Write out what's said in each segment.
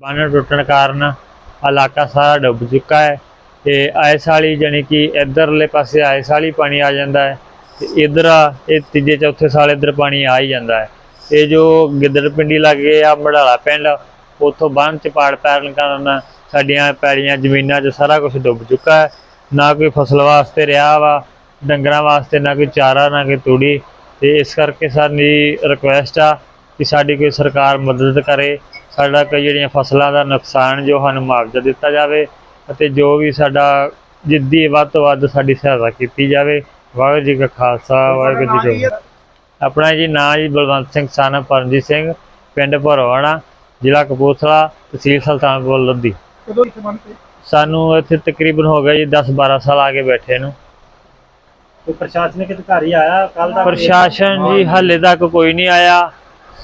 ਬੰਨ ਟੁੱਟਣ ਕਾਰਨ ਇਲਾਕਾ ਸਾਰਾ ਡੁੱਬ ਚੁੱਕਾ ਹੈ ਤੇ ਆਇਸ ਵਾਲੀ ਜਾਣੀ ਕਿ ਇਧਰਲੇ ਪਾਸੇ ਆਇਸ ਵਾਲੀ ਪਾਣੀ ਆ ਜਾਂਦਾ ਹੈ ਤੇ ਇਧਰ ਇਹ ਤੀਜੇ ਚੌਥੇ ਸਾਲ ਇਧਰ ਪਾਣੀ ਆ ਹੀ ਜਾਂਦਾ ਹੈ। ਇਹ ਜੋ ਗਿੱਦੜ ਪਿੰਡੀ ਲੱਗੇ ਆ ਮੜਾਲਾ ਪਿੰਡ, ਉੱਥੋਂ ਬੰਨ ਚ ਪਾੜ ਪੈਣ ਕਾਰਨ ਸਾਡੀਆਂ ਪੈੜੀਆਂ, ਜ਼ਮੀਨਾਂ 'ਚ ਸਾਰਾ ਕੁਝ ਡੁੱਬ ਚੁੱਕਾ ਹੈ। ਨਾ ਕੋਈ ਫਸਲ ਵਾਸਤੇ ਰਿਹਾ ਵਾ, ਡੰਗਰਾਂ ਵਾਸਤੇ, ਨਾ ਕੋਈ ਚਾਰਾ, ਨਾ ਕੋਈ ਤੂੜੀ ਤੇ ਇਸ ਕਰਕੇ ਸਾਡੀ ਰਿਕੁਐਸਟ ਆ ਕਿ ਸਾਡੀ ਕੋਈ ਸਰਕਾਰ ਮਦਦ ਕਰੇ। ਸਾਡਾ ਕੋਈ ਜਿਹੜੀਆਂ ਫਸਲਾਂ ਦਾ ਨੁਕਸਾਨ ਜੋ ਸਾਨੂੰ ਮੁਆਵਜ਼ਾ ਦਿੱਤਾ ਜਾਵੇ ਅਤੇ ਜੋ ਵੀ ਸਾਡਾ ਜਿੱਦੀ ਵੱਧ ਤੋਂ ਵੱਧ ਸਾਡੀ ਸਹਾਇਤਾ ਕੀਤੀ ਜਾਵੇ। ਵਾਹਿਗੁਰੂ ਜੀ ਕਾ ਖਾਲਸਾ ਵਾਹਿਗੁਰੂ ਜੀ ਕੀ ਫਤਿਹ। ਆਪਣਾ ਜੀ ਨਾਂ ਜੀ ਬਲਵੰਤ ਸਿੰਘ ਸਾਨਾ ਪਰਮਜੀਤ ਸਿੰਘ ਪਿੰਡ ਭਰਵਾਣਾ ਜ਼ਿਲ੍ਹਾ ਕਪੂਰਥਲਾ ਤਹਿਸੀਲ ਸੁਲਤਾਨਪੁਰ ਲੋਧੀ। ਸਾਨੂੰ ਇੱਥੇ ਤਕਰੀਬਨ ਹੋ ਗਿਆ ਜੀ 10 12 ਸਾਲ ਆ ਕੇ ਬੈਠੇ ਨੂੰ। ਕੋਈ ਪ੍ਰਸ਼ਾਸਨਿਕ ਅਧਿਕਾਰੀ ਆਇਆ ਕੱਲ ਦਾ? ਪ੍ਰਸ਼ਾਸਨ ਜੀ ਹਾਲੇ ਤੱਕ ਕੋਈ ਨਹੀਂ ਆਇਆ।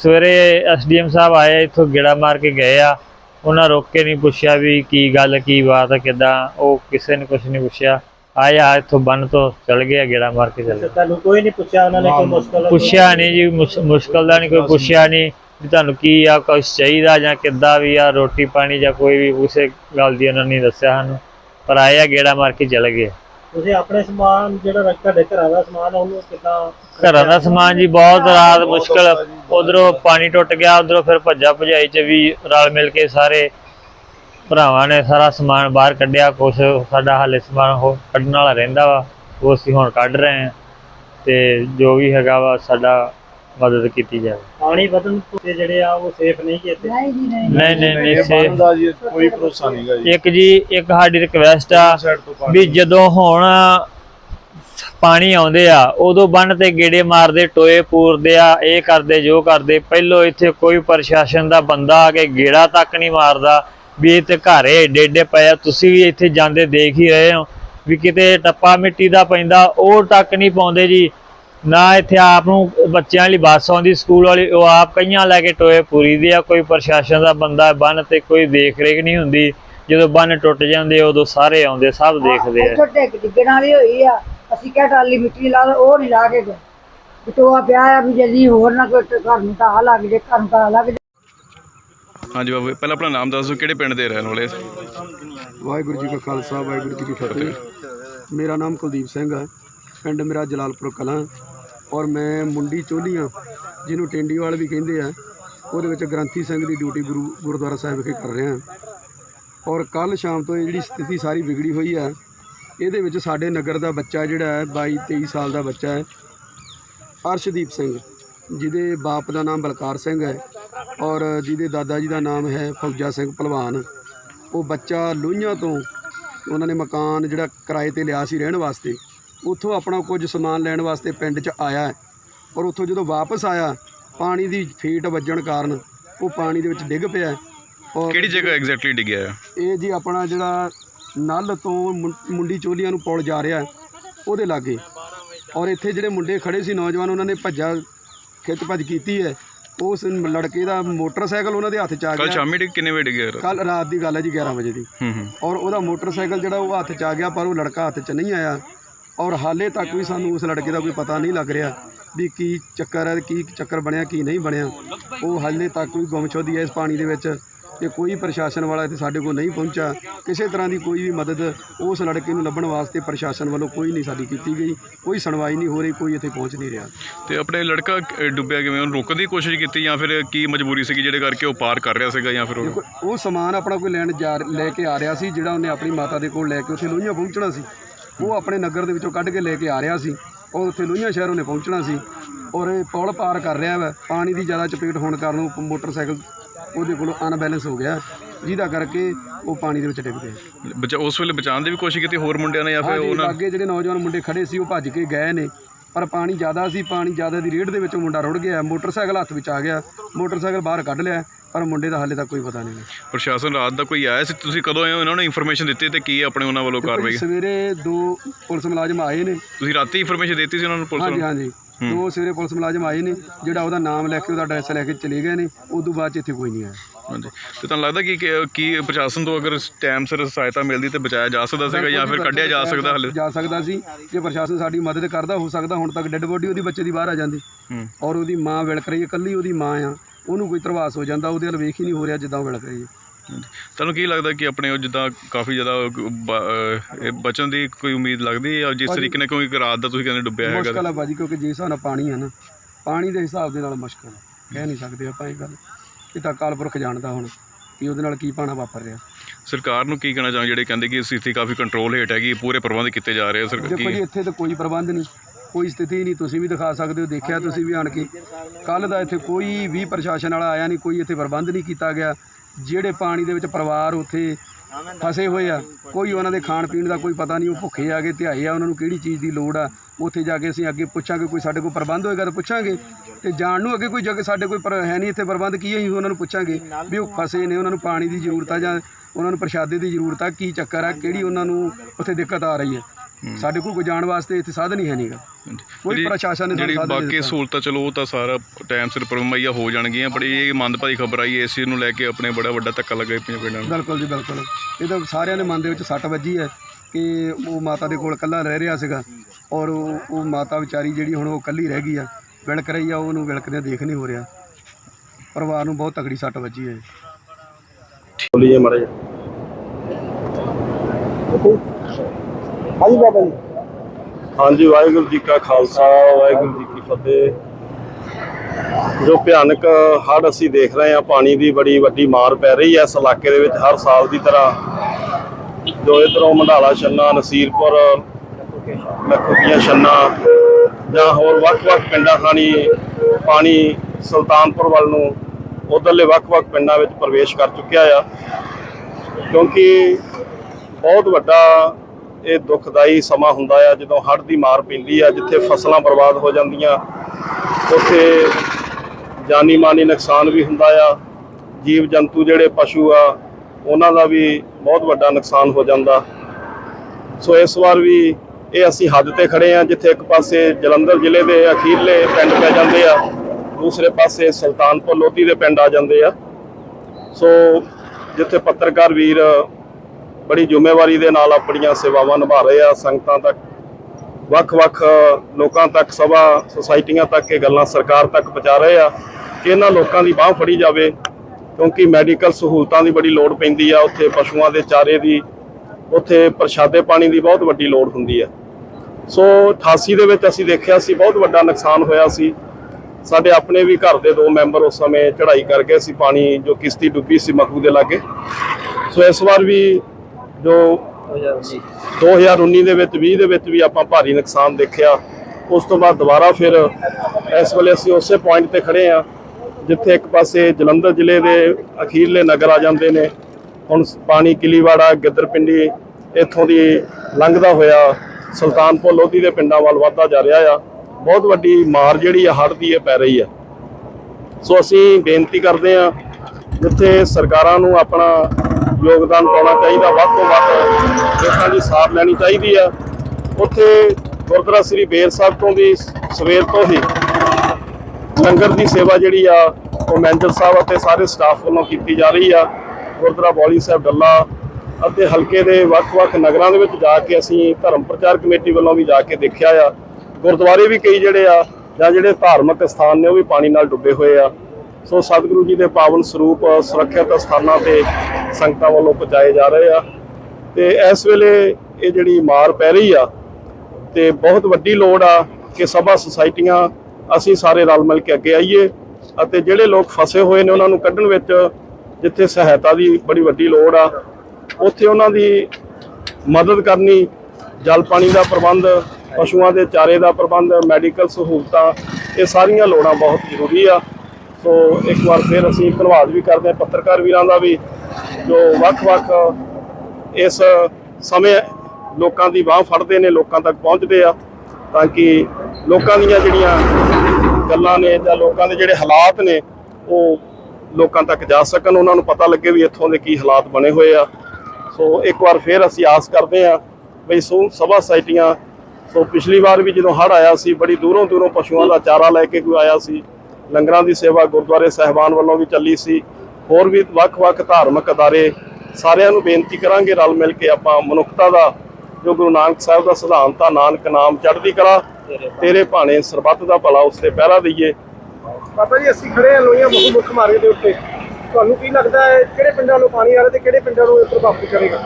ਸਵੇਰੇ ਐਸਡੀਐਮ ਸਾਹਿਬ ਆਏ ਇੱਥੋਂ ਗੇੜਾ ਮਾਰ ਕੇ ਗਏ ਆ। ਉਹਨਾਂ ਰੋਕ ਕੇ ਨਹੀਂ ਪੁੱਛਿਆ ਵੀ ਕੀ ਗੱਲ ਕੀ ਬਾਤ ਹੈ ਕਿਦਾਂ। ਉਹ ਕਿਸੇ ਨੇ ਕੁਝ ਨਹੀਂ ਪੁੱਛਿਆ। ਆਇਆ ਇੱਥੋਂ ਬੰਨ ਤੋਂ ਚਲ ਗਏ ਗੇੜਾ ਮਾਰ ਕੇ ਚਲੇ ਗਏ। ਤੁਹਾਨੂੰ ਕੋਈ ਨਹੀਂ ਪੁੱਛਿਆ ਉਹਨਾਂ ਨੇ ਕੋਈ ਮੁਸ਼ਕਲ ਪੁੱਛਿਆ ਨਹੀਂ ਜੀ ਮੁਸ਼- ਮੁਸ਼ਕਲ ਦਾ ਨਹੀਂ ਕੋਈ ਪੁੱਛਿਆ ਨਹੀਂ ਵੀ ਤੁਹਾਨੂੰ ਕੀ ਆ ਕੁਛ ਚਾਹੀਦਾ ਜਾਂ ਕਿੱਦਾਂ ਵੀ ਆ ਰੋਟੀ ਪਾਣੀ ਜਾਂ ਕੋਈ ਵੀ ਉਸੇ ਗੱਲ ਦੀ ਉਹਨਾਂ ਨੇ ਦੱਸਿਆ ਸਾਨੂੰ। ਪਰ ਆਇਆ ਗੇੜਾ ਮਾਰ ਕੇ ਚਲੇ ਗਏ। ਤੁਸੀਂ ਆਪਣੇ ਸਮਾਨ ਜਿਹੜਾ ਰੱਖ- ਤੁਹਾਡੇ ਘਰਾਂ ਦਾ ਸਮਾਨ ਉਹਨੂੰ ਕਿੱਦਾਂ ਘਰਾਂ ਦਾ ਸਮਾਨ ਜੀ ਬਹੁਤ ਰਾਤ ਮੁਸ਼ਕਲ। ਉਧਰੋਂ ਪਾਣੀ ਟੁੱਟ ਗਿਆ ਉਧਰੋਂ ਫਿਰ ਭੱਜਾ ਭਜਾਈ ਚ ਵੀ ਰਲ ਮਿਲ ਕੇ ਸਾਰੇ ਭਰਾਵਾਂ ਨੇ ਸਾਰਾ ਸਮਾਨ ਬਾਹਰ ਕੱਢਿਆ। ਕੁਛ ਸਾਡਾ ਹਾਲੇ ਸਮਾਨ ਹੋ ਕੱਢਣ ਵਾਲਾ ਰਹਿੰਦਾ ਵਾ ਉਹ ਅਸੀਂ ਹੁਣ ਕੱਢ ਰਹੇ ਹਾਂ। ਤੇ ਜੋ ਵੀ ਹੈਗਾ ਵਾ ਸਾਡਾ ਮਦਦ ਕੀਤੀ ਜਾਵੇ। ਪਾਣੀ ਵਧਣ ਤੇ ਜਿਹੜੇ ਆ ਉਹ ਸੇਫ ਨਹੀਂ ਜੀ ਇੱਥੇ। ਨਹੀਂ ਨਹੀਂ ਨਹੀਂ ਸੇ ਦਾ ਜੀ ਕੋਈ ਭਰੋਸਾ ਨਹੀਂਗਾ ਜੀ। ਇੱਕ ਜੀ ਇੱਕ ਸਾਡੀ ਰਿਕਵੈਸਟ ਆ ਸਾਈਡ ਤੋਂ ਪਾਣੀ ਵੀ ਜਦੋਂ ਹੁਣ ਪਾਣੀ ਆਉਂਦੇ ਆ ਉਦੋਂ ਬੰਨ ਤੇ ਗੇੜੇ ਮਾਰਦੇ ਟੋਏ ਪੂਰਦੇ ਆ ਇਹ ਕਰਦੇ ਜੋ ਕਰਦੇ ਪਹਿਲੋਂ ਇੱਥੇ ਕੋਈ ਪ੍ਰਸ਼ਾਸਨ ਦਾ ਬੰਦਾ ਆ ਕੇ ਗੇੜਾ ਤੱਕ ਨਹੀਂ ਮਾਰਦਾ ਵੀ ਇਹ ਤੇ ਘਰ ਏਡੇ ਏਡੇ ਪਏ ਆ ਤੁਸੀਂ ਵੀ ਇੱਥੇ ਜਾਂਦੇ ਦੇਖ ਹੀ ਰਹੇ ਹੋ ਵੀ ਕਿਤੇ ਟੱਪਾ ਮਿੱਟੀ ਦਾ ਪੈਂਦਾ ਉਹ ਤੱਕ ਨਹੀਂ ਪਾਉਂਦੇ ਜੀ। ਨਾ ਇੱਥੇ ਆਪ ਨੂੰ ਬੱਚਿਆਂ ਲਈ ਬੱਸ ਆਉਂਦੀ ਸਕੂਲ ਵਾਲੀ ਉਹ ਆਪ ਕਈਆਂ ਲੈ ਕੇ ਟੋਏ ਪੂਰੀ ਦੇ ਆ ਕੋਈ ਪ੍ਰਸ਼ਾਸਨ ਦਾ ਬੰਦਾ ਬੰਨ ਤੇ ਕੋਈ ਦੇਖ ਰੇਖ ਨਹੀਂ ਹੁੰਦੀ। ਜਦੋਂ ਬੰਨ ਟੁੱਟ ਜਾਂਦੇ ਉਦੋਂ ਸਾਰੇ ਆਉਂਦੇ ਸਭ ਦੇਖਦੇ ਆ। ਟਿਕ ਡਿੱਗਣ ਵਾਲੀ ਹੋਈ ਆ। ਅਸੀਂ ਕਿਹਾ ਟਾਲੀ ਮਿੱਟੀ ਲਾ ਲਓ ਉਹ ਨਹੀਂ ਲਾ ਕੇ ਗਏ। ਵੀ ਟੋਆ ਪਿਆ ਆ ਵੀ ਜਲਦੀ ਹੋਰ ਨਾ ਕੋਈ ਘਰ ਨੂੰ ਤਾਂ ਲੱਗ ਜੇ ਘਰ ਨੂੰ ਤਾਂ ਲੱਗ ਜੇ। ਹਾਂਜੀ ਬਾਬੂ ਜੀ, ਪਹਿਲਾਂ ਆਪਣਾ ਨਾਮ ਦੱਸ ਦਿਓ ਕਿਹੜੇ ਪਿੰਡ ਦੇ ਰਹਿਣ ਵਾਲੇ ਵਾਹਿਗੁਰੂ ਜੀ ਕਾ ਖਾਲਸਾ ਵਾਹਿਗੁਰੂ ਜੀ ਕੀ ਫਤਿਹ। ਮੇਰਾ ਨਾਮ ਕੁਲਦੀਪ ਸਿੰਘ ਹੈ ਪਿੰਡ ਮੇਰਾ ਜਲਾਲਪੁਰ ਕਲਾਂ। ਔਰ ਮੈਂ ਮੁੰਡੀ ਚੋਲੀਆਂ ਜਿਹਨੂੰ ਟਿੰਡੀਵਾਲ ਵੀ ਕਹਿੰਦੇ ਆ। ਉਹਦੇ ਵਿੱਚ ਗ੍ਰੰਥੀ ਸਿੰਘ ਦੀ ਡਿਊਟੀ ਗੁਰੂ, ਗੁਰਦੁਆਰਾ ਸਾਹਿਬ ਵਿਖੇ ਕਰ ਰਿਹਾ ਔਰ ਕੱਲ ਸ਼ਾਮ ਤੋਂ ਇਹ ਜਿਹੜੀ ਸਥਿਤੀ ਸਾਰੀ ਵਿਗੜੀ ਹੋਈ ਹੈ ਇਹਦੇ ਵਿੱਚ ਸਾਡੇ ਨਗਰ ਦਾ ਬੱਚਾ ਜਿਹੜਾ ਹੈ 22 23 ਸਾਲ ਦਾ ਬੱਚਾ ਹੈ, ਅਰਸ਼ਦੀਪ ਸਿੰਘ, ਜਿਹਦੇ ਬਾਪ ਦਾ ਨਾਮ ਬਲਕਾਰ ਸਿੰਘ ਹੈ ਔਰ ਜਿਹਦੇ ਦਾਦਾ ਜੀ ਦਾ ਨਾਮ ਹੈ ਫੌਜਾ ਸਿੰਘ ਪਹਿਲਵਾਨ। ਉਹ ਬੱਚਾ ਲੋਹੀਆਂ ਤੋਂ ਉਹਨਾਂ ਨੇ ਮਕਾਨ ਜਿਹੜਾ ਕਿਰਾਏ ਤੇ ਲਿਆ ਸੀ ਰਹਿਣ ਵਾਸਤੇ। ਉੱਥੋਂ ਆਪਣਾ ਕੁਝ ਸਮਾਨ ਲੈਣ ਵਾਸਤੇ ਪਿੰਡ 'ਚ ਆਇਆ। ਔਰ ਉੱਥੋਂ ਜਦੋਂ ਵਾਪਸ ਆਇਆ ਪਾਣੀ ਦੀ ਫੇਟ ਵੱਜਣ ਕਾਰਨ ਉਹ ਪਾਣੀ ਦੇ ਵਿੱਚ ਡਿੱਗ ਪਿਆ। ਔਰ ਕਿਹੜੀ ਜਗ੍ਹਾ ਐਗਜ਼ੈਕਟਲੀ ਡਿੱਗਿਆ ਹੈ ਇਹ ਜੀ ਆਪਣਾ ਜਿਹੜਾ ਨਲ ਤੋਂ ਮੁੰਡੀ ਚੋਲੀਆਂ ਨੂੰ ਪੁਲ ਜਾ ਰਿਹਾ ਉਹਦੇ ਲਾਗੇ ਔਰ ਇੱਥੇ ਜਿਹੜੇ ਮੁੰਡੇ ਖੜੇ ਸੀ ਨੌਜਵਾਨ ਉਹਨਾਂ ਨੇ ਭੱਜਾ ਖਿੱਚ ਭੱਜ ਕੀਤੀ ਹੈ ਉਸ ਲੜਕੇ ਦਾ ਮੋਟਰਸਾਈਕਲ ਉਹਨਾਂ ਦੇ ਹੱਥ 'ਚ ਆ ਕੱਲ ਗਿਆ ਸ਼ਾਮੀ ਡਿੱਗ ਕਿੰਨੇ ਵਜੇ ਡਿੱਗਿਆ? ਕੱਲ ਰਾਤ ਦੀ ਗੱਲ ਹੈ ਜੀ 11 ਵਜੇ ਦੀ ਹੂੰ ਹੂੰ ਔਰ ਉਹਦਾ ਮੋਟਰਸਾਈਕਲ ਜਿਹੜਾ ਉਹ ਹੱਥ 'ਚ ਆ ਗਿਆ ਪਰ ਉਹ ਲੜਕਾ ਹੱਥ 'ਚ ਨਹੀਂ ਆਇਆ ਔਰ ਹਾਲੇ ਤੱਕ ਵੀ ਸਾਨੂੰ ਉਸ ਲੜਕੇ ਦਾ ਕੋਈ ਪਤਾ ਨਹੀਂ ਲੱਗ ਰਿਹਾ ਵੀ ਕੀ ਚੱਕਰ ਹੈ ਕੀ ਚੱਕਰ ਬਣਿਆ ਕੀ ਨਹੀਂ ਬਣਿਆ। ਉਹ ਹਾਲੇ ਤੱਕ ਵੀ ਗੁੰਮਸ਼ੁਦੀ ਹੈ ਇਸ ਪਾਣੀ ਦੇ ਵਿੱਚ ਤੇ ਕੋਈ ਪ੍ਰਸ਼ਾਸਨ ਵਾਲਾ ਇੱਥੇ ਸਾਡੇ ਕੋਲ ਨਹੀਂ ਪਹੁੰਚਾ ਕਿਸੇ ਤਰ੍ਹਾਂ ਦੀ ਕੋਈ ਵੀ ਮਦਦ ਉਸ ਲੜਕੇ ਨੂੰ ਲੱਭਣ ਵਾਸਤੇ ਪ੍ਰਸ਼ਾਸਨ ਵੱਲੋਂ ਕੋਈ ਨਹੀਂ ਸਾਡੀ ਕੀਤੀ ਗਈ। ਕੋਈ ਸੁਣਵਾਈ ਨਹੀਂ ਹੋ ਰਹੀ ਕੋਈ ਇੱਥੇ ਪਹੁੰਚ ਨਹੀਂ ਰਿਹਾ। ਤੇ ਆਪਣੇ ਲੜਕਾ ਡੁੱਬਿਆ ਕਿਵੇਂ? ਉਹਨੂੰ ਰੋਕਣ ਦੀ ਕੋਸ਼ਿਸ਼ ਕੀਤੀ ਜਾਂ ਫਿਰ ਕੀ ਮਜਬੂਰੀ ਸੀਗੀ ਜਿਹਦੇ ਕਰਕੇ ਉਹ ਪਾਰ ਕਰ ਰਿਹਾ ਸੀਗਾ ਜਾਂ ਫਿਰ ਉਹ ਸਮਾਨ ਆਪਣਾ ਕੋਈ ਲੈਣ ਜਾ ਲੈ ਕੇ ਆ ਰਿਹਾ ਸੀ ਜਿਹੜਾ ਉਹਨੇ ਆਪਣੀ ਮਾਤਾ ਦੇ ਕੋਲ ਲੈ ਕੇ ਉੱਥੇ ਲੋਹੀਆਂ ਪਹੁੰਚਣਾ ਸੀ। ਉਹ ਆਪਣੇ ਨਗਰ ਦੇ ਵਿੱਚੋਂ ਕੱਢ ਕੇ ਲੈ ਕੇ ਆ ਰਿਹਾ ਸੀ। ਉਹ ਉੱਥੇ ਲੋਹੀਆਂ ਸ਼ਹਿਰ ਉਹਨੇ ਪਹੁੰਚਣਾ ਸੀ। ਔਰ ਇਹ ਪੁਲ ਪਾਰ ਕਰ ਰਿਹਾ ਵਾ। ਪਾਣੀ ਦੀ ਜ਼ਿਆਦਾ ਚਪੇਟ ਹੋਣ ਕਾਰਨ ਉਹ ਮੋਟਰਸਾਈਕਲ ਉਹਦੇ ਕੋਲੋਂ ਅਨਬੈਲੈਂਸ ਹੋ ਗਿਆ। ਜਿਹਦਾ ਕਰਕੇ ਉਹ ਪਾਣੀ ਦੇ ਵਿੱਚ ਡਿੱਗ ਪਿਆ। ਬੱਚਾ ਉਸ ਵੇਲੇ ਬਚਾਉਣ ਦੀ ਵੀ ਕੋਸ਼ਿਸ਼ ਕੀਤੀ ਹੋਰ ਮੁੰਡਿਆਂ ਨੇ ਜਾਂ ਫਿਰ ਉਹਨਾਂ ਅੱਗੇ ਜਿਹੜੇ ਨੌਜਵਾਨ ਮੁੰਡੇ ਖੜੇ ਸੀ ਉਹ ਭੱਜ ਕੇ ਗਏ ਨੇ। ਪਰ ਪਾਣੀ ਜ਼ਿਆਦਾ ਸੀ ਪਾਣੀ ਜ਼ਿਆਦਾ ਦੀ ਰੇਡ ਦੇ ਵਿੱਚ ਮੁੰਡਾ ਰੁੜ ਗਿਆ। ਮੋਟਰਸਾਈਕਲ ਹੱਥ ਵਿੱਚ ਆ ਗਿਆ। ਮੋਟਰਸਾਈਕਲ ਬਾਹਰ ਕੱਢ ਲਿਆ। ਪਰ ਮੁੰਡੇ ਦਾ ਹਾਲੇ ਤੱਕ ਕੋਈ ਪਤਾ ਨਹੀਂ ਪ੍ਰਸ਼ਾਸਨ ਰਾਤ ਦਾ ਕੋਈ ਆਇਆ ਸੀ? ਤੁਸੀਂ ਕਦੋਂ ਆਏ ਹੋ? ਇਹਨਾਂ ਨੂੰ ਇਨਫੋਰਮੇਸ਼ਨ ਦਿੱਤੀ ਤੇ ਕੀ ਆਪਣੇ ਉਹਨਾਂ ਵੱਲੋਂ ਕਾਰਵਾਈ? ਸਵੇਰੇ ਦੋ ਪੁਲਿਸ ਮੁਲਾਜ਼ਮ ਆਏ ਨੇ। ਤੁਸੀਂ ਰਾਤੀ ਇਨਫੋਰਮੇਸ਼ਨ ਦਿੱਤੀ ਸੀ ਉਹਨਾਂ ਨੂੰ ਪੁਲਿਸ ਹਾਂਜੀ ਨੂੰ ਹਾਂਜੀ। ਦੋ ਸਵੇਰੇ ਪੁਲਿਸ ਮੁਲਾਜ਼ਮ ਆਏ ਨੇ ਜਿਹੜਾ ਉਹਦਾ ਨਾਮ ਲੈ ਕੇ ਉਹਦਾ ਐਡਰੈਸ ਲੈ ਕੇ ਚਲੇ ਗਏ ਨੇ ਉਸ ਤੋਂ ਬਾਅਦ 'ਚ ਇੱਥੇ ਕੋਈ ਨਹੀਂ ਆਇਆ। ਹਾਂਜੀ। ਤੇ ਤੁਹਾਨੂੰ ਲੱਗਦਾ ਕਿ ਕਿ- ਕੀ ਪ੍ਰਸ਼ਾਸਨ ਤੋਂ ਅਗਰ ਟਾਈਮ ਸਿਰ ਸਹਾਇਤਾ ਮਿਲਦੀ ਤੇ ਬਚਾਇਆ ਜਾ ਸਕਦਾ ਸੀਗਾ ਜਾਂ ਫਿਰ ਕੱਢਿਆ ਜਾ ਸਕਦਾ ਹਲੇ? ਜਾ ਸਕਦਾ ਸੀ। ਜੇ ਪ੍ਰਸ਼ਾਸਨ ਸਾਡੀ ਮਦਦ ਕਰਦਾ ਹੋ ਸਕਦਾ ਹੁਣ ਤੱਕ ਡੈੱਡ ਬੋਡੀ ਉਹਦੀ ਬੱਚੇ ਦੀ ਬਾਹਰ ਆ ਜਾਂਦੀ। ਹੂੰ। ਔਰ ਉਹਦੀ ਮਾਂ ਵਿਲਕ ਰਹੀ ਹੈ ਇਕੱਲੀ ਉਹਦੀ ਮਾਂ ਆ। ਉਹਨੂੰ ਕੋਈ ਤਰਵਾਸ ਹੋ ਜਾਂਦਾ ਉਹਦੇ ਵੱਲ ਵੇਖ ਹੀ ਨਹੀਂ ਹੋ ਰਿਹਾ ਜਿੱਦਾਂ ਉਹ ਵਿਲਕ ਰਹੀ ਹੈ ਤੁਹਾਨੂੰ ਕੀ ਲੱਗਦਾ ਕਿ ਆਪਣੇ ਉਹ ਜਿੱਦਾਂ ਕਾਫੀ ਜ਼ਿਆਦਾ ਬ- ਇਹ ਬਚਣ ਦੀ ਕੋਈ ਉਮੀਦ ਲੱਗਦੀ ਹੈ? ਜਿਸ ਭਾਜੀ- ਤਰੀਕੇ ਨਾਲ ਕੋਈ ਰਾਤ ਦਾ ਤੁਸੀਂ ਕਹਿੰਦੇ ਡੁੱਬਿਆ ਹੈਗਾ ਮੁਸ਼ਕਲ ਹੈ ਬਾਜੀ ਕਿਉਂਕਿ ਜੇ ਹਿਸਾਬ ਨਾਲ ਪਾਣੀ ਹੈ ਨਾ ਪਾਣੀ ਦੇ ਹਿਸਾਬ ਦੇ ਨਾਲ ਮੁਸ਼ਕਲ ਹੈ ਕਹਿ ਨਹੀਂ ਸਕਦੇ ਆਪਾਂ ਇਹ ਗੱਲ ਇਹ ਤਾਂ ਅਕਾਲ ਪੁਰਖ ਜਾਣਦਾ ਹੁਣ ਕਿ ਉਹਦੇ ਨਾਲ ਕੀ ਪਾਣਾ ਵਾਪਰ ਰਿਹਾ। ਸਰਕਾਰ ਨੂੰ ਕੀ ਕਹਿਣਾ ਚਾਹੁੰਦੇ ਜਿਹੜੇ ਕਹਿੰਦੇ ਕਿ ਸਥਿਤੀ ਕਾਫੀ ਕੰਟਰੋਲ ਹੇਠ ਹੈਗੀ ਪੂਰੇ ਪ੍ਰਬੰਧ ਕੀਤੇ ਜਾ ਰਹੇ ਆ ਸਰਕਾਰ ਦੇਖੋ ਜੀ ਕੀ ਇੱਥੇ ਤਾਂ ਕੋਈ ਪ੍ਰਬੰਧ ਨਹੀਂ। ਕੋਈ ਸਥਿਤੀ ਨਹੀਂ ਤੁਸੀਂ ਵੀ ਦਿਖਾ ਸਕਦੇ ਹੋ ਦੇਖਿਆ ਤੁਸੀਂ ਵੀ ਆਣ ਕੇ। ਕੱਲ ਦਾ ਇੱਥੇ ਕੋਈ ਵੀ ਪ੍ਰਸ਼ਾਸਨ ਵਾਲਾ ਆਇਆ ਨਹੀਂ ਕੋਈ ਇੱਥੇ ਪ੍ਰਬੰਧ ਨਹੀਂ ਕੀਤਾ ਗਿਆ। ਜਿਹੜੇ ਪਾਣੀ ਦੇ ਵਿੱਚ ਪਰਿਵਾਰ ਉੱਥੇ ਫਸੇ ਹੋਏ ਆ ਕੋਈ ਉਹਨਾਂ ਦੇ ਖਾਣ ਪੀਣ ਦਾ ਕੋਈ ਪਤਾ ਨਹੀਂ ਉਹ ਭੁੱਖੇ ਆ ਗਏ ਧਿਆਏ ਆ ਉਹਨਾਂ ਨੂੰ ਕਿਹੜੀ ਚੀਜ਼ ਦੀ ਲੋੜ ਆ ਉੱਥੇ ਜਾ ਕੇ ਅਸੀਂ ਅੱਗੇ ਪੁੱਛਾਂਗੇ ਕੋਈ ਸਾਡੇ ਕੋਲ ਪ੍ਰਬੰਧ ਹੋਏਗਾ ਤਾਂ ਪੁੱਛਾਂਗੇ। ਤੇ ਜਾਣ ਨੂੰ ਅੱਗੇ ਕੋਈ ਜਗ੍ਹਾ ਸਾਡੇ ਕੋਈ ਪਰ- ਹੈ ਨਹੀਂ ਇੱਥੇ ਪ੍ਰਬੰਧ ਕੀ ਹੈ ਅਸੀਂ ਉਹਨਾਂ ਨੂੰ ਪੁੱਛਾਂਗੇ ਵੀ ਉਹ ਫਸੇ ਨੇ ਉਹਨਾਂ ਨੂੰ ਪਾਣੀ ਦੀ ਜ਼ਰੂਰਤ ਆ ਜਾਂ ਉਹਨਾਂ ਨੂੰ ਪ੍ਰਸ਼ਾਦੇ ਦੀ ਜ਼ਰੂਰਤ ਆ ਕੀ ਚੱਕਰ ਆ ਕਿਹੜੀ ਉਹਨਾਂ ਨੂੰ ਉੱਥੇ ਦਿੱਕਤ ਆ ਰਹੀ ਹੈ। ਸਾਡੇ ਕੋਲ ਕੋਈ ਜਾਣ ਵਾਸਤੇ ਇੱਥੇ ਸਾਧਨ ਹੀ ਹੈ ਨਹੀਂਗਾ ਕੋਈ ਪ੍ਰਸ਼ਾਸਨ ਨੇ ਜਿਹੜੀ ਸਾਧਨ ਨਹੀਂ ਬਾਕੀ। ਸਹੂਲਤਾਂ ਚਲੋ ਉਹ ਤਾਂ ਸਾਰਾ ਟਾਈਮ ਸਿਰ ਮੁਹੱਈਆ ਹੋ ਜਾਣਗੀਆਂ ਪਰ ਇਹ ਮੰਦਭਾਗੀ ਖਬਰ ਆਈ ਇਸ ਚੀਜ਼ ਨੂੰ ਲੈ ਕੇ ਆਪਣੇ ਬੜਾ ਵੱਡਾ ਧੱਕਾ ਲੱਗਾ ਪਿਆ ਪਿੰਡਾਂ ਨੂੰ। ਬਿਲਕੁਲ ਜੀ ਬਿਲਕੁਲ। ਇਹ ਤਾਂ ਸਾਰਿਆਂ ਦੇ ਮਨ ਦੇ ਵਿੱਚ ਸੱਟ ਵੱਜੀ ਹੈ ਕਿ ਉਹ ਮਾਤਾ ਦੇ ਕੋਲ ਇਕੱਲਾ ਰਹਿ ਰਿਹਾ ਸੀਗਾ ਔਰ ਉਹ ਉਹ ਮਾਤਾ ਵਿਚਾਰੀ ਜਿਹੜੀ ਹੁਣ ਉਹ ਇਕੱਲੀ ਰਹਿ ਗਈ ਆ ਵਿਲਕ ਰਹੀ ਆ ਉਹਨੂੰ ਵਿਲਕਦੇ ਦੇਖ ਨਹੀਂ ਹੋ ਰਿਹਾ। ਪਰਿਵਾਰ ਨੂੰ ਬਹੁਤ ਤਕੜੀ ਸੱਟ ਵੱਜੀ ਹੈ। ਬੋਲੀਏ ਮਾਰੇ ਹਾਂਜੀ ਬਾਬਾ ਜੀ। ਹਾਂਜੀ, ਵਾਹਿਗੁਰੂ ਜੀ ਕਾ ਖਾਲਸਾ, ਵਾਹਿਗੁਰੂ ਜੀ ਕੀ ਫਤਿਹ। ਜੋ ਭਿਆਨਕ ਹੜ੍ਹ ਅਸੀਂ ਦੇਖ ਰਹੇ ਹਾਂ, ਪਾਣੀ ਦੀ ਬੜੀ ਵੱਡੀ ਮਾਰ ਪੈ ਰਹੀ ਹੈ ਇਸ ਇਲਾਕੇ ਦੇ ਵਿੱਚ ਹਰ ਸਾਲ ਦੀ ਤਰ੍ਹਾਂ। ਜੋ ਇਧਰੋਂ ਮੰਡਾਲਾ ਛੰਨਾ, ਨਸੀਰਪੁਰ ਲੱਖੋਕੀਆਂ ਛੰਨਾ ਜਾਂ ਹੋਰ ਵੱਖ-ਵੱਖ ਪਿੰਡਾਂ ਖਾਣੀ ਪਾਣੀ ਸੁਲਤਾਨਪੁਰ ਵੱਲ ਨੂੰ ਉਧਰਲੇ ਵੱਖ-ਵੱਖ ਪਿੰਡਾਂ ਵਿੱਚ ਪ੍ਰਵੇਸ਼ ਕਰ ਚੁੱਕਿਆ ਆ। ਕਿਉਂਕਿ ਬਹੁਤ ਵੱਡਾ ਇਹ ਦੁਖਦਾਈ ਸਮਾਂ ਹੁੰਦਾ ਆ, ਜਦੋਂ ਹੜ੍ਹ ਦੀ ਮਾਰ ਪੈਂਦੀ ਆ, ਜਿੱਥੇ ਫਸਲਾਂ ਬਰਬਾਦ ਹੋ ਜਾਂਦੀਆਂ, ਉੱਥੇ ਜਾਨੀ ਮਾਨੀ ਨੁਕਸਾਨ ਵੀ ਹੁੰਦਾ ਆ ਜੀਵ ਜੰਤੂ ਜਿਹੜੇ ਪਸ਼ੂ ਆ, ਉਹਨਾਂ ਦਾ ਵੀ ਬਹੁਤ ਵੱਡਾ ਨੁਕਸਾਨ ਹੋ ਜਾਂਦਾ। ਸੋ ਇਸ ਵਾਰ ਵੀ ਇਹ ਅਸੀਂ ਹੱਦ ਤੇ ਖੜੇ ਆ, ਜਿੱਥੇ ਇੱਕ ਪਾਸੇ ਜਲੰਧਰ ਜ਼ਿਲ੍ਹੇ ਦੇ ਅਖੀਰਲੇ ਪਿੰਡ ਪੈ ਜਾਂਦੇ ਆ, ਦੂਸਰੇ ਪਾਸੇ ਸੁਲਤਾਨਪੁਰ ਲੋਧੀ ਦੇ ਪਿੰਡ ਆ ਜਾਂਦੇ ਆ। ਸੋ ਜਿੱਥੇ ਪੱਤਰਕਾਰ ਵੀਰ ਬੜੀ ਜ਼ਿੰਮੇਵਾਰੀ ਦੇ ਨਾਲ ਆਪਣੀਆਂ ਸੇਵਾਵਾਂ ਨਿਭਾ ਰਹੇ ਆ, ਸੰਗਤਾਂ ਤੱਕ ਵੱਖ-ਵੱਖ ਲੋਕਾਂ ਤੱਕ, ਸਭਾ ਸੁਸਾਇਟੀਆਂ ਤੱਕ ਇਹ ਗੱਲਾਂ ਸਰਕਾਰ ਤੱਕ ਪਹੁੰਚਾ ਰਹੇ ਆ ਕਿ ਇਹਨਾਂ ਲੋਕਾਂ ਦੀ ਬਾਹ ਫੜੀ ਜਾਵੇ, ਕਿਉਂਕਿ ਮੈਡੀਕਲ ਸਹੂਲਤਾਂ ਦੀ ਬੜੀ ਲੋੜ ਪੈਂਦੀ ਆ, ਉੱਥੇ ਪਸ਼ੂਆਂ ਦੇ ਚਾਰੇ ਦੀ, ਉੱਥੇ ਪ੍ਰਸ਼ਾਦੇ ਪਾਣੀ ਦੀ ਬਹੁਤ ਵੱਡੀ ਲੋੜ ਹੁੰਦੀ ਆ। ਸੋ 88 ਦੇ ਵਿੱਚ ਅਸੀਂ ਦੇਖਿਆ ਸੀ, ਬਹੁਤ ਵੱਡਾ ਨੁਕਸਾਨ ਹੋਇਆ ਸੀ। ਸਾਡੇ ਆਪਣੇ ਵੀ ਘਰ ਦੇ ਦੋ ਮੈਂਬਰ ਉਸ ਸਮੇਂ ਚੜ੍ਹਾਈ ਕਰ ਗਏ ਸੀ, ਪਾਣੀ ਜੋ ਕਿਸ਼ਤੀ ਡੁੱਬੀ ਸੀ ਮਖੂ ਦੇ ਲਾਗੇ। ਸੋ ਇਸ ਵਾਰ ਵੀ ਜੋ 2019 ਦੇ ਵਿੱਚ 20 ਦੇ ਵਿੱਚ ਵੀ ਆਪਾਂ ਭਾਰੀ ਨੁਕਸਾਨ ਦੇਖਿਆ, ਉਸ ਤੋਂ ਬਾਅਦ ਦੁਬਾਰਾ ਫਿਰ ਇਸ ਵੇਲੇ ਅਸੀਂ ਉਸੇ ਪੁਆਇੰਟ ਤੇ ਖੜੇ ਆ ਜਿੱਥੇ ਇੱਕ ਪਾਸੇ ਜਲੰਧਰ ਜ਼ਿਲ੍ਹੇ ਦੇ ਅਖੀਰਲੇ ਨਗਰ ਆ ਜਾਂਦੇ ਨੇ, ਹੁਣ ਪਾਣੀ ਕਿਲੀਵਾੜਾ ਗਿੱਦਰਪਿੰਡੀ ਇੱਥੋਂ ਦੀ ਲੰਘਦਾ ਹੋਇਆ ਸੁਲਤਾਨਪੁਰ ਲੋਧੀ ਦੇ ਪਿੰਡਾਂ ਵੱਲ ਵਧਦਾ ਜਾ ਰਿਹਾ ਆ। ਬਹੁਤ ਵੱਡੀ ਮਾਰ ਜਿਹੜੀ ਆ, ਹੜ੍ਹ ਦੀ ਇਹ ਪੈ ਰਹੀ ਆ। ਸੋ ਅਸੀਂ ਬੇਨਤੀ ਕਰਦੇ ਆ ਜਿੱਥੇ ਸਰਕਾਰਾਂ ਨੂੰ ਆਪਣਾ ਯੋਗਦਾਨ ਪਾਉਣਾ ਚਾਹੀਦਾ ਵੱਧ ਤੋਂ ਵੱਧ। ਲੋਕਾਂ ਦੀ ਸਾਰ ਲੈਣੀ ਚਾਹੀਦੀ ਆ। ਉੱਥੇ ਗੁਰਦੁਆਰਾ ਸ੍ਰੀ ਬੇਰ ਸਾਹਿਬ ਤੋਂ ਵੀ ਸਵੇਰ ਤੋਂ ਹੀ ਲੰਗਰ ਦੀ ਸੇਵਾ ਜਿਹੜੀ ਆ, ਉਹ ਮੈਨੇਜਰ ਸਾਹਿਬ ਅਤੇ ਸਾਰੇ ਸਟਾਫ ਵੱਲੋਂ ਕੀਤੀ ਜਾ ਰਹੀ ਆ। ਗੁਰਦੁਆਰਾ ਬੌਲੀ ਸਾਹਿਬ ਡੱਲਾ ਅਤੇ ਹਲਕੇ ਦੇ ਵੱਖ-ਵੱਖ ਨਗਰਾਂ ਦੇ ਵਿੱਚ ਜਾ ਕੇ ਅਸੀਂ ਧਰਮ ਪ੍ਰਚਾਰ ਕਮੇਟੀ ਵੱਲੋਂ ਵੀ ਜਾ ਕੇ ਦੇਖਿਆ ਆ। ਗੁਰਦੁਆਰੇ ਵੀ ਕਈ ਜਿਹੜੇ ਆ, ਜਾਂ ਜਿਹੜੇ ਧਾਰਮਿਕ ਸਥਾਨ ਨੇ, ਉਹ ਵੀ ਪਾਣੀ ਨਾਲ ਡੁੱਬੇ ਹੋਏ ਆ। ਸੋ ਸਤਿਗੁਰੂ ਜੀ ਦੇ ਪਾਵਨ ਸਰੂਪ ਸੁਰੱਖਿਅਤ ਸਥਾਨਾਂ ਤੇ ਸੰਗਤਾਂ ਵੱਲੋਂ ਪਹੁੰਚਾਏ ਜਾ ਰਹੇ ਆ। ਤੇ ਇਸ ਵੇਲੇ ਇਹ ਜਿਹੜੀ ਮਾਰ ਪੈ ਰਹੀ ਆ, ਤੇ ਬਹੁਤ ਵੱਡੀ ਲੋੜ ਆ ਕਿ ਸਭਾ ਸੁਸਾਇਟੀਆਂ ਅਸੀਂ ਸਾਰੇ ਰਲ ਮਿਲ ਕੇ ਅੱਗੇ ਆਈਏ ਅਤੇ ਜਿਹੜੇ ਲੋਕ ਫਸੇ ਹੋਏ ਨੇ ਉਹਨਾਂ ਨੂੰ ਕੱਢਣ ਵਿੱਚ ਜਿੱਥੇ ਸਹਾਇਤਾ ਦੀ ਬੜੀ ਵੱਡੀ ਲੋੜ ਆ, ਉੱਥੇ ਉਹਨਾਂ ਦੀ ਮਦਦ ਕਰਨੀ, ਜਲ ਪਾਣੀ ਦਾ ਪ੍ਰਬੰਧ, ਪਸ਼ੂਆਂ ਦੇ ਚਾਰੇ ਦਾ ਪ੍ਰਬੰਧ, ਮੈਡੀਕਲ ਸਹੂਲਤਾਂ, ਇਹ ਸਾਰੀਆਂ ਲੋੜਾਂ ਬਹੁਤ ਜ਼ਰੂਰੀ ਆ। ਸੋ ਇੱਕ ਵਾਰ ਫਿਰ ਅਸੀਂ ਧੰਨਵਾਦ ਵੀ ਕਰਦੇ ਹਾਂ ਪੱਤਰਕਾਰ ਵੀਰਾਂ ਦਾ ਵੀ, ਜੋ ਵੱਖ-ਵੱਖ ਇਸ ਸਮੇਂ ਲੋਕਾਂ ਦੀ ਬਾਹ ਫੜਦੇ ਨੇ, ਲੋਕਾਂ ਤੱਕ ਪਹੁੰਚਦੇ ਆ, ਤਾਂ ਕਿ ਲੋਕਾਂ ਦੀਆਂ ਜਿਹੜੀਆਂ ਗੱਲਾਂ ਨੇ ਜਾਂ ਲੋਕਾਂ ਦੇ ਜਿਹੜੇ ਹਾਲਾਤ ਨੇ, ਉਹ ਲੋਕਾਂ ਤੱਕ ਜਾ ਸਕਣ। ਉਹਨਾਂ ਨੂੰ ਪਤਾ ਲੱਗੇ ਵੀ ਇੱਥੋਂ ਦੇ ਕੀ ਹਾਲਾਤ ਬਣੇ ਹੋਏ ਆ। ਸੋ ਇੱਕ ਵਾਰ ਫੇਰ ਅਸੀਂ ਆਸ ਕਰਦੇ ਆ ਬਈ ਸੋ ਸਭਾ ਸਾਈਟੀਆਂ, ਸੋ ਪਿਛਲੀ ਵਾਰ ਵੀ ਜਦੋਂ ਹੜ੍ਹ ਆਇਆ ਸੀ, ਬੜੀ ਦੂਰੋਂ ਦੂਰੋਂ ਪਸ਼ੂਆਂ ਦਾ ਚਾਰਾ ਲੈ ਕੇ ਕੋਈ ਆਇਆ ਸੀ। ਲੰਗਰਾਂ ਦੀ ਸੇਵਾ ਗੁਰਦੁਆਰੇ ਸਹਿਬਾਨ ਵੱਲੋਂ ਵੀ ਚੱਲੀ ਸੀ। ਹੋਰ ਵੀ ਵੱਖ-ਵੱਖ ਧਾਰਮਿਕ ਅਦਾਰੇ ਸਾਰਿਆਂ ਨੂੰ ਬੇਨਤੀ ਕਰਾਂਗੇ ਰਲ ਮਿਲ ਕੇ ਆਪਾਂ ਮਨੁੱਖਤਾ ਦਾ ਜੋ ਗੁਰੂ ਨਾਨਕ ਸਾਹਿਬ ਦਾ ਸਿਧਾਂਤ ਆ ਨਾਨਕ ਨਾਮ ਚੜ੍ਹਦੀ ਕਲਾ ਤੇਰੇ ਭਾਣੇ ਸਰਬੱਤ ਦਾ ਭਲਾ ਉਸ ਤੇ ਪਹਿਰਾ ਦਈਏ। ਬਾਬਾ ਜੀ ਅਸੀਂ ਖੜੇ ਆ ਲੋਹੀਆਂ ਬਹੁ ਮੁੱਖ ਮਾਰਗ ਦੇ ਉੱਤੇ। ਤੁਹਾਨੂੰ ਕੀ ਲੱਗਦਾ ਹੈ ਕਿਹੜੇ ਪਿੰਡਾਂ ਨੂੰ ਪਾਣੀ ਆ ਰਿਹਾ ਤੇ ਕਿਹੜੇ ਪਿੰਡਾਂ ਨੂੰ ਇਹ ਪ੍ਰਭਾਵਿਤ ਕਰੇਗਾ?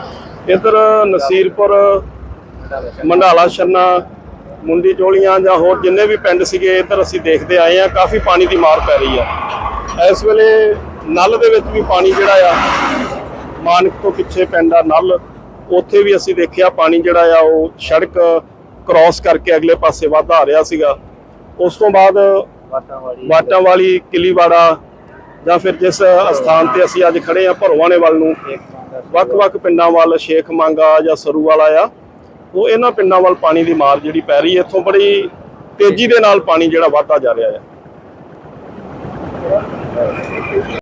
ਇੱਧਰ ਨਸੀਰਪੁਰ ਮੰਡਾਲਾ ਛੰਨਾ ਮੁੰਡੀ ਚੋਲੀਆਂ ਜਾਂ ਹੋਰ ਜਿੰਨੇ ਵੀ ਪਿੰਡ ਸੀਗੇ ਇੱਧਰ ਅਸੀਂ ਦੇਖਦੇ ਆਏ ਆ ਕਾਫੀ ਪਾਣੀ ਦੀ ਮਾਰ ਪੈ ਰਹੀ ਆ। ਇਸ ਵੇਲੇ ਨਲ ਦੇ ਵਿੱਚ ਵੀ ਪਾਣੀ ਜਿਹੜਾ ਆ ਮਾਨਕ ਤੋਂ ਪਿੱਛੇ ਪਿੰਡ ਆ ਨਲ। ਉੱਥੇ ਵੀ ਅਸੀਂ ਦੇਖਿਆ ਪਾਣੀ ਜਿਹੜਾ ਆ ਉਹ ਸੜਕ ਕ੍ਰਾਸ ਕਰਕੇ ਅਗਲੇ ਪਾਸੇ ਵੱਧ ਆ ਰਿਹਾ ਸੀਗਾ। ਉਸ ਤੋਂ ਬਾਅਦ ਵਾਟਾਂ ਵਾਲੀ ਕਿਲੀਵਾੜਾ ਜਾਂ ਫਿਰ ਜਿਸ ਸਥਾਨ ਤੇ ਅਸੀਂ ਅੱਜ ਖੜੇ ਆ ਭਰਵਾਣੇ ਵੱਲ ਨੂੰ। ਵੱਖ-ਵੱਖ ਪਿੰਡਾਂ ਵੱਲ ਸ਼ੇਖ ਮੰਗਾ ਜਾਂ ਸਰੂ ਵਾਲਾ ਆ। ਉਹ ਇਹਨਾਂ ਪਿੰਡਾਂ ਵੱਲ ਪਾਣੀ ਦੀ ਮਾਰ ਜਿਹੜੀ ਪੈ ਰਹੀ ਹੈ, ਇੱਥੋਂ ਬੜੀ ਤੇਜ਼ੀ ਦੇ ਨਾਲ ਪਾਣੀ ਜਿਹੜਾ ਵੱਧਦਾ ਜਾ ਰਿਹਾ ਹੈ।